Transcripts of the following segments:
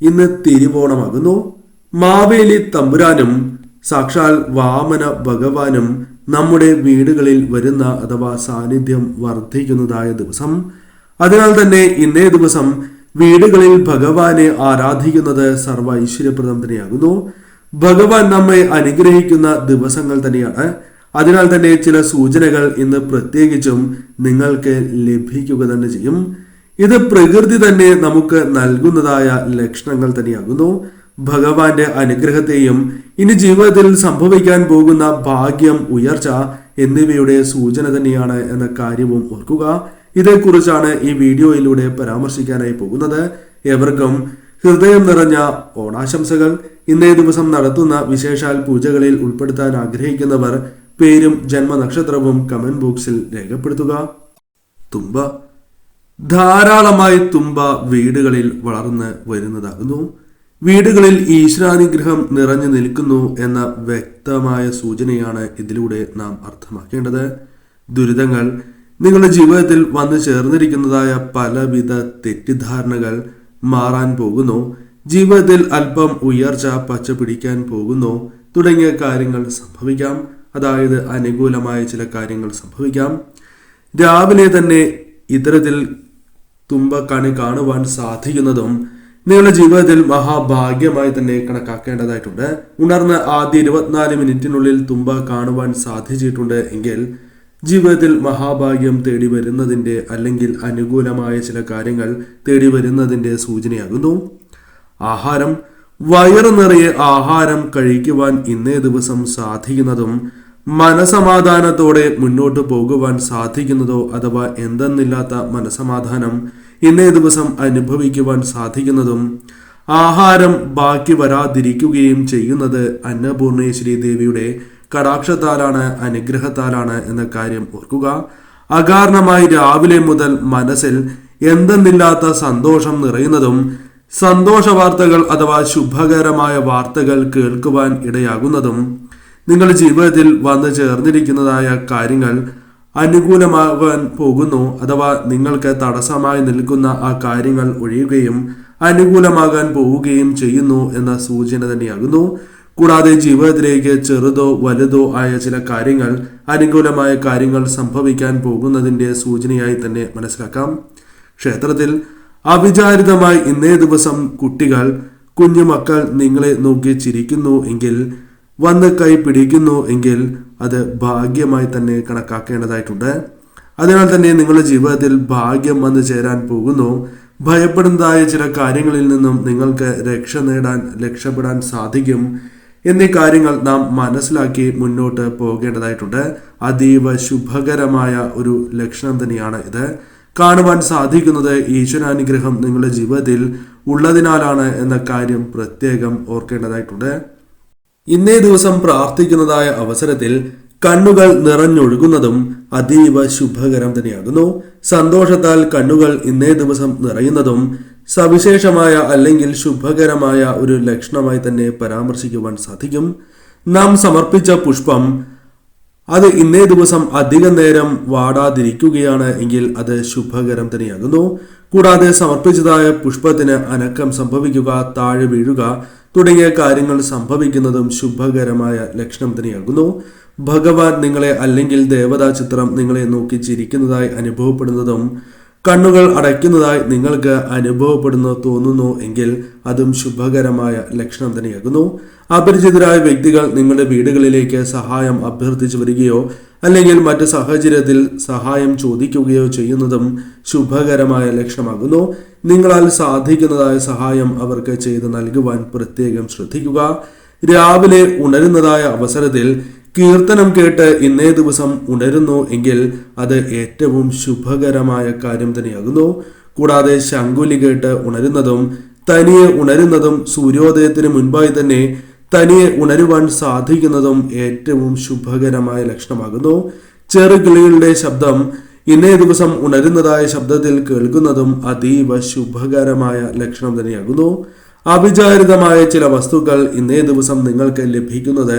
ഇന്ന് തിരുവോണമാകുന്നു. മാവേലി തമ്പുരാനും സാക്ഷാൽ വാമന ഭഗവാനും നമ്മുടെ വീടുകളിൽ വരുന്ന അഥവാ സാന്നിധ്യം വർദ്ധിക്കുന്നതായ ദിവസം. അതിനാൽ തന്നെ ഇന്നേ ദിവസം വീടുകളിൽ ഭഗവാനെ ആരാധിക്കുന്നത് സർവ ഐശ്വര്യപ്രദം തന്നെയാകുന്നു. ഭഗവാൻ നമ്മെ അനുഗ്രഹിക്കുന്ന ദിവസങ്ങൾ തന്നെയാണ്. അതിനാൽ തന്നെ ചില സൂചനകൾ ഇന്ന് പ്രത്യേകിച്ചും നിങ്ങൾക്ക് ലഭിക്കുക തന്നെ ചെയ്യും. ഇത് പ്രകൃതി തന്നെ നമുക്ക് നൽകുന്നതായ ലക്ഷണങ്ങൾ തന്നെയാകുന്നു. ഭഗവാന്റെ അനുഗ്രഹത്തെയും ഇനി ജീവിതത്തിൽ സംഭവിക്കാൻ പോകുന്ന ഭാഗ്യം ഉയർച്ച എന്നിവയുടെ സൂചന തന്നെയാണ് എന്ന കാര്യവും ഓർക്കുക. ഇതേക്കുറിച്ചാണ് ഈ വീഡിയോയിലൂടെ പരാമർശിക്കാനായി പോകുന്നത്. എവർക്കും ഹൃദയം നിറഞ്ഞ ഓണാശംസകൾ. ഇന്നേ ദിവസം നടത്തുന്ന വിശേഷാൽ പൂജകളിൽ ഉൾപ്പെടുത്താൻ ആഗ്രഹിക്കുന്നവർ പേരും ജന്മനക്ഷത്രവും കമന്റ് ബോക്സിൽ രേഖപ്പെടുത്തുക. തുമ്പ ധാരാളമായി തുമ്പ വീടുകളിൽ വളർന്ന് വരുന്നതാകുന്നു. വീടുകളിൽ ഈശ്വരാനുഗ്രഹം നിറഞ്ഞു നിൽക്കുന്നു എന്ന വ്യക്തമായ സൂചനയാണ് ഇതിലൂടെ നാം അർത്ഥമാക്കേണ്ടത്. ദുരിതങ്ങൾ നിങ്ങളുടെ ജീവിതത്തിൽ വന്നു ചേർന്നിരിക്കുന്നതായ പലവിധ തെറ്റിദ്ധാരണകൾ മാറാൻ പോകുന്നു. ജീവിതത്തിൽ അല്പം ഉയർച്ച പച്ച പിടിക്കാൻ പോകുന്നു. തുടങ്ങിയ കാര്യങ്ങൾ സംഭവിക്കാം. അതായത് അനുകൂലമായ ചില കാര്യങ്ങൾ സംഭവിക്കാം. രാവിലെ തന്നെ ഇത്തരത്തിൽ തുമ്പക്കണി കാണുവാൻ സാധിക്കുന്നതും നിങ്ങളുടെ ജീവിതത്തിൽ മഹാഭാഗ്യമായി തന്നെ കണക്കാക്കേണ്ടതായിട്ടുണ്ട്. ഉണർന്ന് ആദ്യ ഇരുപത്തിനാല് മിനിറ്റിനുള്ളിൽ തുമ്പ കാണുവാൻ സാധിച്ചിട്ടുണ്ട് എങ്കിൽ ജീവിതത്തിൽ മഹാഭാഗ്യം തേടി വരുന്നതിന്റെ അല്ലെങ്കിൽ അനുകൂലമായ ചില കാര്യങ്ങൾ തേടി വരുന്നതിന്റെ സൂചനയാകുന്നു. ആഹാരം. വയറു നിറയെ ആഹാരം കഴിക്കുവാൻ ഇന്നേ ദിവസം സാധിക്കുന്നതും മനസമാധാനത്തോടെ മുന്നോട്ട് പോകുവാൻ സാധിക്കുന്നതോ അഥവാ എന്തെന്നില്ലാത്ത മനസമാധാനം ഇന്നേ ദിവസം അനുഭവിക്കുവാൻ സാധിക്കുന്നതും ആഹാരം ബാക്കി വരാതിരിക്കുകയും ചെയ്യുന്നത് അന്നപൂർണേശ്വരി ദേവിയുടെ കടാക്ഷത്താലാണ് അനുഗ്രഹത്താലാണ് എന്ന കാര്യം ഓർക്കുക. അകാരണമായി രാവിലെ മുതൽ മനസ്സിൽ എന്തെന്നില്ലാത്ത സന്തോഷം നിറയുന്നതും സന്തോഷ വാർത്തകൾ അഥവാ ശുഭകരമായ വാർത്തകൾ കേൾക്കുവാൻ ഇടയാകുന്നതും നിങ്ങളുടെ ജീവിതത്തിൽ വന്നു ചേർന്നിരിക്കുന്നതായ കാര്യങ്ങൾ അനുകൂലമാകാൻ പോകുന്നു അഥവാ നിങ്ങൾക്ക് തടസ്സമായി നിൽക്കുന്ന ആ കാര്യങ്ങൾ ഒഴിയുകയും അനുകൂലമാകാൻ പോവുകയും ചെയ്യുന്നു എന്ന സൂചന തന്നെയാകുന്നു. കൂടാതെ ജീവിതത്തിലേക്ക് ചെറുതോ വലുതോ ആയ ചില കാര്യങ്ങൾ അനുകൂലമായ കാര്യങ്ങൾ സംഭവിക്കാൻ പോകുന്നതിന്റെ സൂചനയായി തന്നെ മനസ്സിലാക്കാം. ക്ഷേത്രത്തിൽ അവിചാരിതമായി ഇന്നേ ദിവസം കുട്ടികൾ കുഞ്ഞുമക്കൾ നിങ്ങളെ നോക്കി ചിരിക്കുന്നു എങ്കിൽ വന്ന് കൈ പിടിക്കുന്നു എങ്കിൽ അത് ഭാഗ്യമായി തന്നെ കണക്കാക്കേണ്ടതായിട്ടുണ്ട്. അതിനാൽ തന്നെ നിങ്ങളുടെ ജീവിതത്തിൽ ഭാഗ്യം വന്ന് ചേരാൻ പോകുന്നു. ഭയപ്പെടുന്നതായ ചില കാര്യങ്ങളിൽ നിന്നും നിങ്ങൾക്ക് രക്ഷ നേടാൻ രക്ഷപ്പെടാൻ സാധിക്കും എന്നീ കാര്യങ്ങൾ നാം മനസ്സിലാക്കി മുന്നോട്ട് പോകേണ്ടതായിട്ടുണ്ട്. അതീവ ശുഭകരമായ ഒരു ലക്ഷണം തന്നെയാണ് ഇത്. കാണുവാൻ സാധിക്കുന്നത് ഈശ്വരാനുഗ്രഹം നിങ്ങളുടെ ജീവിതത്തിൽ ഉള്ളതിനാലാണ് എന്ന കാര്യം പ്രത്യേകം ഓർക്കേണ്ടതായിട്ടുണ്ട്. ഇന്നേ ദിവസം പ്രാർത്ഥിക്കുന്നതായ അവസരത്തിൽ കണ്ണുകൾ നിറഞ്ഞൊഴുകുന്നതും അതീവ ശുഭകരം തന്നെയാകുന്നു. സന്തോഷത്താൽ കണ്ണുകൾ ഇന്നേ ദിവസം നിറയുന്നതും സവിശേഷമായ അല്ലെങ്കിൽ ശുഭകരമായ ഒരു ലക്ഷണമായി തന്നെ പരാമർശിക്കുവാൻ സാധിക്കും. നാം സമർപ്പിച്ച പുഷ്പം അത് ഇന്നേ ദിവസം അധിക നേരം വാടാതിരിക്കുകയാണ് എങ്കിൽ അത് ശുഭകരം തന്നെയാകുന്നു. കൂടാതെ സമർപ്പിച്ചതായ പുഷ്പത്തിന് അനക്കം സംഭവിക്കുക താഴെ വീഴുക തുടങ്ങിയ കാര്യങ്ങൾ സംഭവിക്കുന്നതും ശുഭകരമായ ലക്ഷണം തന്നെയാകുന്നു ഭഗവാൻ നിങ്ങളെ അല്ലെങ്കിൽ ദേവതാ ചിത്രം നിങ്ങളെ നോക്കി ചിരിക്കുന്നതായി അനുഭവപ്പെടുന്നതും കണ്ണുകൾ അടയ്ക്കുന്നതായി നിങ്ങൾക്ക് അനുഭവപ്പെടുന്നു തോന്നുന്നു എങ്കിൽ അതും ശുഭകരമായ ലക്ഷണം തന്നെയാകുന്നു. അപരിചിതരായ വ്യക്തികൾ നിങ്ങളുടെ വീടുകളിലേക്ക് സഹായം അഭ്യർത്ഥിച്ചു വരികയോ അല്ലെങ്കിൽ മറ്റ് സാഹചര്യത്തിൽ സഹായം ചോദിക്കുകയോ ചെയ്യുന്നതും ശുഭകരമായ ലക്ഷണമാകുന്നു. നിങ്ങളാൽ സാധിക്കുന്നതായ സഹായം അവർക്ക് ചെയ്ത് നൽകുവാൻ പ്രത്യേകം ശ്രദ്ധിക്കുക. രാവിലെ ഉണരുന്നതായ അവസരത്തിൽ കീർത്തനം കേട്ട് ഇന്നേ ദിവസം ഉണരുന്നു എങ്കിൽ അത് ഏറ്റവും ശുഭകരമായ കാര്യം തന്നെയാകുന്നു. കൂടാതെ ശങ്കുലി കേട്ട് ഉണരുന്നതും തനിയെ ഉണരുന്നതും സൂര്യോദയത്തിന് മുൻപായി തന്നെ തനിയെ ഉണരുവാൻ സാധിക്കുന്നതും ഏറ്റവും ശുഭകരമായ ലക്ഷണമാകുന്നു. ചെറുകിളികളുടെ ശബ്ദം ഇന്നേ ദിവസം ഉണരുന്നതായ ശബ്ദത്തിൽ കേൾക്കുന്നതും അതീവ ശുഭകരമായ ലക്ഷണം തന്നെയാകുന്നു. അവിചാരിതമായ ചില വസ്തുക്കൾ ഇന്നേ ദിവസം നിങ്ങൾക്ക് ലഭിക്കുന്നത്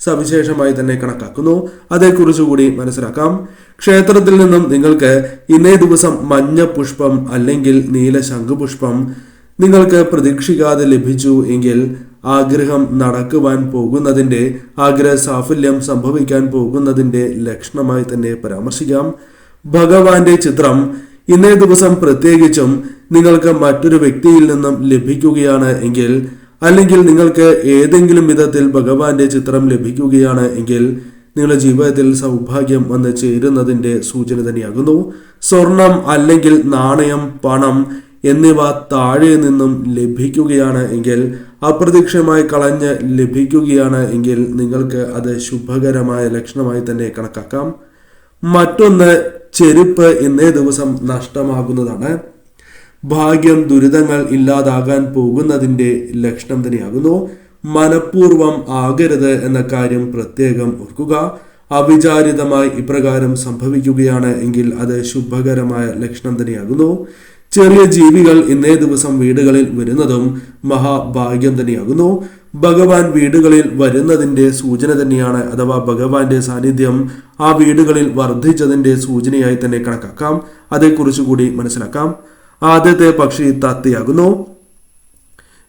സവിശേഷമായി തന്നെ കണക്കാക്കുന്നു. അതേക്കുറിച്ചുകൂടി മനസ്സിലാക്കാം. ക്ഷേത്രത്തിൽ നിന്നും നിങ്ങൾക്ക് ഇന്നേ ദിവസം മഞ്ഞ പുഷ്പം അല്ലെങ്കിൽ നീല ശംഖുപുഷ്പം നിങ്ങൾക്ക് പ്രതീക്ഷിക്കാതെ ലഭിച്ചു എങ്കിൽ ആഗ്രഹം നടക്കുവാൻ പോകുന്നതിന്റെ ആഗ്രഹ സാഫല്യം സംഭവിക്കാൻ പോകുന്നതിന്റെ ലക്ഷണമായി തന്നെ പരാമർശിക്കാം. ഭഗവാന്റെ ചിത്രം ഇന്നേ ദിവസം പ്രത്യേകിച്ചും നിങ്ങൾക്ക് മറ്റൊരു വ്യക്തിയിൽ നിന്നും ലഭിക്കുകയാണ് എങ്കിൽ അല്ലെങ്കിൽ നിങ്ങൾക്ക് ഏതെങ്കിലും വിധത്തിൽ ഭഗവാന്റെ ചിത്രം ലഭിക്കുകയാണ് എങ്കിൽ നിങ്ങളുടെ ജീവിതത്തിൽ സൗഭാഗ്യം വന്ന് ചേരുന്നതിന്റെ സൂചന തന്നെയാകുന്നു. സ്വർണം അല്ലെങ്കിൽ നാണയം പണം എന്നിവ താഴെ നിന്നും ലഭിക്കുകയാണ് എങ്കിൽ അപ്രതീക്ഷമായി കളഞ്ഞ് ലഭിക്കുകയാണ് എങ്കിൽ നിങ്ങൾക്ക് അത് ശുഭകരമായ ലക്ഷണമായി തന്നെ കണക്കാക്കാം. മറ്റൊന്ന് ചെരുപ്പ് ഇന്നേ ദിവസം നഷ്ടമാകുന്നതാണ്. ഭാഗ്യം ദുരിതങ്ങൾ ഇല്ലാതാകാൻ പോകുന്നതിന്റെ ലക്ഷണം തന്നെയാകുന്നു. മനഃപൂർവം ആകരുത് എന്ന കാര്യം പ്രത്യേകം ഓർക്കുക. അവിചാരിതമായി ഇപ്രകാരം സംഭവിക്കുകയാണ് എങ്കിൽ അത് ശുഭകരമായ ലക്ഷണം തന്നെയാകുന്നു. ചെറിയ ജീവികൾ ഇന്നേ ദിവസം വീടുകളിൽ വരുന്നതും മഹാഭാഗ്യം തന്നെയാകുന്നു. ഭഗവാൻ വീടുകളിൽ വരുന്നതിന്റെ സൂചന തന്നെയാണ് അഥവാ ഭഗവാന്റെ സാന്നിധ്യം ആ വീടുകളിൽ വർദ്ധിച്ചതിന്റെ സൂചനയായി തന്നെ കണക്കാക്കാം. അതേക്കുറിച്ച് കൂടി മനസ്സിലാക്കാം. ആദ്യത്തെ പക്ഷി തത്തയാകുന്നു.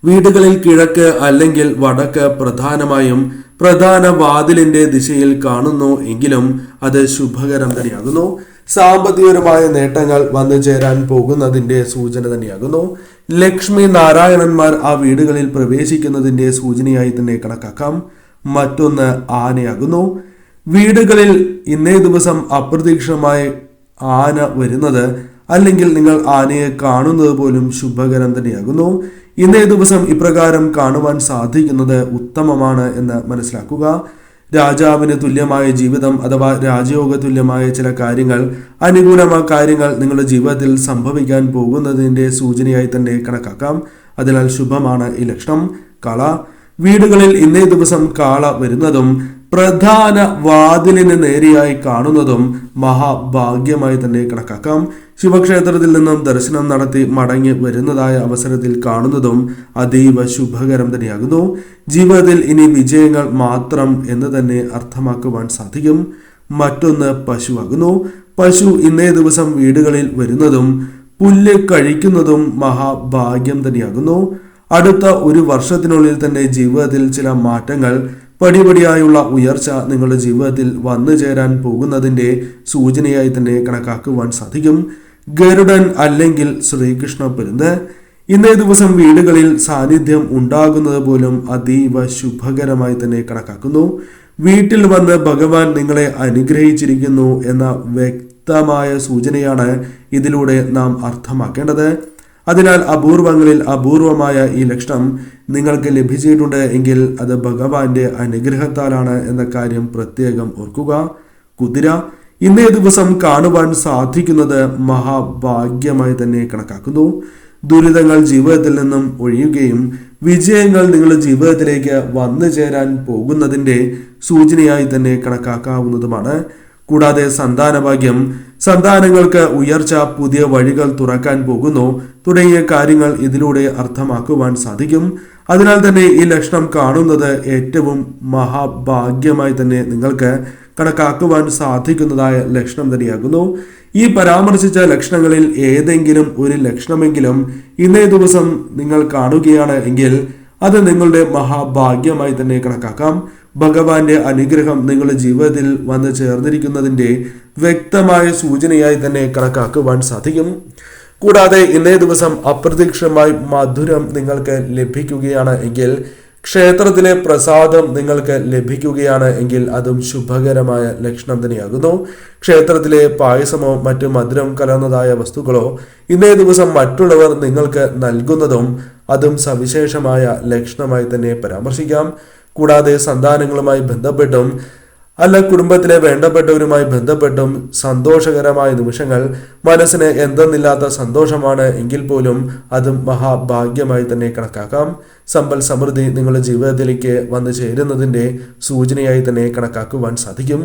വീടുകളിൽ കിഴക്ക് അല്ലെങ്കിൽ വടക്ക് പ്രധാനമായും പ്രധാന വാതിലിന്റെ ദിശയിൽ കാണുന്നു എങ്കിലും അത് ശുഭകരം തന്നെയാകുന്നു. സാമ്പത്തികപരമായ നേട്ടങ്ങൾ വന്നു ചേരാൻ പോകുന്നതിന്റെ സൂചന തന്നെയാകുന്നു. ലക്ഷ്മി നാരായണന്മാർ ആ വീടുകളിൽ പ്രവേശിക്കുന്നതിന്റെ സൂചനയായി തന്നെ കണക്കാക്കാം. മറ്റൊന്ന് ആനയാകുന്നു. വീടുകളിൽ ഇന്നേ ദിവസം അപ്രതീക്ഷിതമായി ആന വരുന്നത് അല്ലെങ്കിൽ നിങ്ങൾ ആനയെ കാണുന്നത് പോലും ശുഭകരം തന്നെയാകുന്നു. ഇന്നേ ദിവസം ഇപ്രകാരം കാണുവാൻ സാധിക്കുന്നത് ഉത്തമമാണ് എന്ന് മനസ്സിലാക്കുക. രാജാവിന് തുല്യമായ ജീവിതം അഥവാ രാജയോഗ തുല്യമായ ചില കാര്യങ്ങൾ അനുകൂലമായ കാര്യങ്ങൾ നിങ്ങളുടെ ജീവിതത്തിൽ സംഭവിക്കാൻ പോകുന്നതിന്റെ സൂചനയായി തന്നെ കണക്കാക്കാം. അതിനാൽ ശുഭമാണ് ഈ ലക്ഷണം. കള വീടുകളിൽ ഇന്നേ ദിവസം കാള വരുന്നതും പ്രധാന വാതിലിന് നേരെയായി കാണുന്നതും മഹാഭാഗ്യമായി തന്നെ കണക്കാക്കാം. ശിവക്ഷേത്രത്തിൽ നിന്നും ദർശനം നടത്തി മടങ്ങി വരുന്നതായ അവസരത്തിൽ കാണുന്നതും അതീവ ശുഭകരം തന്നെയാകുന്നു. ജീവിതത്തിൽ ഇനി വിജയങ്ങൾ മാത്രം എന്ന് തന്നെ അർത്ഥമാക്കുവാൻ സാധിക്കും. മറ്റൊന്ന് പശുവാകുന്നു. പശു ഇന്നേ ദിവസം വീടുകളിൽ വരുന്നതും പുല്ല് കഴിക്കുന്നതും മഹാഭാഗ്യം തന്നെയാകുന്നു. അടുത്ത ഒരു വർഷത്തിനുള്ളിൽ തന്നെ ജീവിതത്തിൽ ചില മാറ്റങ്ങൾ പടിപടിയായുള്ള ഉയർച്ച നിങ്ങളുടെ ജീവിതത്തിൽ വന്നു ചേരാൻ പോകുന്നതിന്റെ സൂചനയായി തന്നെ കണക്കാക്കുവാൻ സാധിക്കും. ഗരുഡൻ അല്ലെങ്കിൽ ശ്രീകൃഷ്ണ പെരുന്ന് ഇന്നേ ദിവസം വീടുകളിൽ സാന്നിധ്യം ഉണ്ടാകുന്നത് പോലും അതീവ ശുഭകരമായി തന്നെ കണക്കാക്കുന്നു. വീട്ടിൽ വന്ന് ഭഗവാൻ നിങ്ങളെ അനുഗ്രഹിച്ചിരിക്കുന്നു എന്ന വ്യക്തമായ സൂചനയാണ് ഇതിലൂടെ നാം അർത്ഥമാക്കേണ്ടത്. അതിനാൽ അപൂർവങ്ങളിൽ അപൂർവമായ ഈ ലക്ഷണം നിങ്ങൾക്ക് ലഭിച്ചിട്ടുണ്ട് എങ്കിൽ അത് ഭഗവാന്റെ അനുഗ്രഹത്താലാണ് എന്ന കാര്യം പ്രത്യേകം ഓർക്കുക. കുതിര ഇന്നേ ദിവസം കാണുവാൻ സാധിക്കുന്നത് മഹാഭാഗ്യമായി തന്നെ കണക്കാക്കുന്നു. ദുരിതങ്ങൾ ജീവിതത്തിൽ നിന്നും ഒഴിയുകയും വിജയങ്ങൾ നിങ്ങളുടെ ജീവിതത്തിലേക്ക് വന്നു ചേരാൻ പോകുന്നതിന്റെ സൂചനയായി തന്നെ കണക്കാക്കാവുന്നതുമാണ്. കൂടാതെ സന്താനഭാഗ്യം സന്താനങ്ങൾക്ക് ഉയർച്ച പുതിയ വഴികൾ തുറക്കാൻ പോകുന്നു. തുടങ്ങിയ കാര്യങ്ങൾ ഇതിലൂടെ അർത്ഥമാക്കുവാൻ സാധിക്കും. അതിനാൽ തന്നെ ഈ ലക്ഷണം കാണുന്നത് ഏറ്റവും മഹാഭാഗ്യമായി തന്നെ നിങ്ങൾക്ക് കണക്കാക്കുവാൻ സാധിക്കുന്നതായ ലക്ഷണം തന്നെയാകുന്നു. ഈ പരാമർശിച്ച ലക്ഷണങ്ങളിൽ ഏതെങ്കിലും ഒരു ലക്ഷണമെങ്കിലും ഇന്നേ ദിവസം നിങ്ങൾ കാണുകയാണ് എങ്കിൽ അത് നിങ്ങളുടെ മഹാഭാഗ്യമായി തന്നെ കണക്കാക്കാം. ഭഗവാന്റെ അനുഗ്രഹം നിങ്ങളുടെ ജീവിതത്തിൽ വന്നു ചേർന്നിരിക്കുന്നതിന്റെ വ്യക്തമായ സൂചനയായി തന്നെ കണക്കാക്കുവാൻ സാധിക്കും. കൂടാതെ ഇന്നേ ദിവസം അപ്രതീക്ഷിതമായി മധുരം നിങ്ങൾക്ക് ലഭിക്കുകയാണ് എങ്കിൽ ക്ഷേത്രത്തിലെ പ്രസാദം നിങ്ങൾക്ക് ലഭിക്കുകയാണ് എങ്കിൽ അതും ശുഭകരമായ ലക്ഷണം തന്നെയാകുന്നു. ക്ഷേത്രത്തിലെ പായസമോ മറ്റ് മധുരം കലർന്നതായ വസ്തുക്കളോ ഇന്നേ ദിവസം മറ്റുള്ളവർ നിങ്ങൾക്ക് നൽകുന്നതും അതും സവിശേഷമായ ലക്ഷണമായി തന്നെ പരാമർശിക്കാം. കൂടാതെ സന്താനങ്ങളുമായി ബന്ധപ്പെട്ടും അല്ല കുടുംബത്തിലെ വേണ്ടപ്പെട്ടവരുമായി ബന്ധപ്പെട്ടും സന്തോഷകരമായ നിമിഷങ്ങൾ മനസ്സിന് എന്തെന്നില്ലാത്ത സന്തോഷമാണ് എങ്കിൽ പോലും അതും മഹാഭാഗ്യമായി തന്നെ കണക്കാക്കാം. സമ്പൽ സമൃദ്ധി നിങ്ങളുടെ ജീവിതത്തിലേക്ക് വന്നു ചേരുന്നതിന്റെ സൂചനയായി തന്നെ കണക്കാക്കുവാൻ സാധിക്കും.